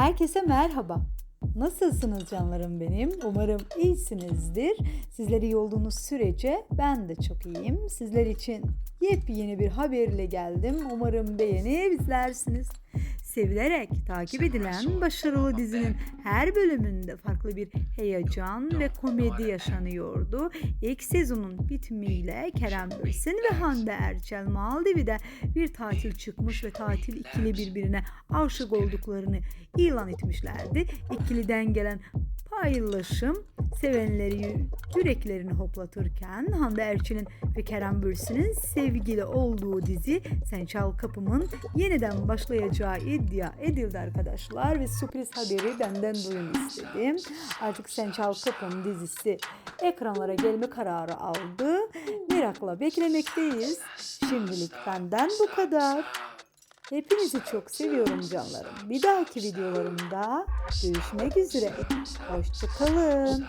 Herkese merhaba. Nasılsınız canlarım benim? Umarım iyisinizdir. Sizler iyi olduğunuz sürece ben de çok iyiyim. Sizler için yepyeni bir haberle geldim. Umarım beğeni izlersiniz. Sevilerek takip edilen başarılı dizinin her bölümünde farklı bir heyecan ve komedi yaşanıyordu. İlk sezonun bitimiyle Kerem Bürsin ve Hande Erçel Maldiv'de bir tatil çıkmış ve tatil ikili birbirine aşık olduklarını ilan etmişlerdi. İkiliden gelen paylaşım sevenleri yüreklerini hoplatırken Hande Erçel'in ve Kerem Bürsin'in sevgili olduğu dizi Sen Çal Kapım'ın yeniden başlayacağı iddia edildi arkadaşlar ve sürpriz haberi benden duyun istedim. Artık Sen Çal Kapım dizisi ekranlara gelme kararı aldı. Merakla beklemekteyiz. Şimdilik benden bu kadar. Hepinizi çok seviyorum canlarım. Bir dahaki videolarımda görüşmek üzere. Hoşçakalın.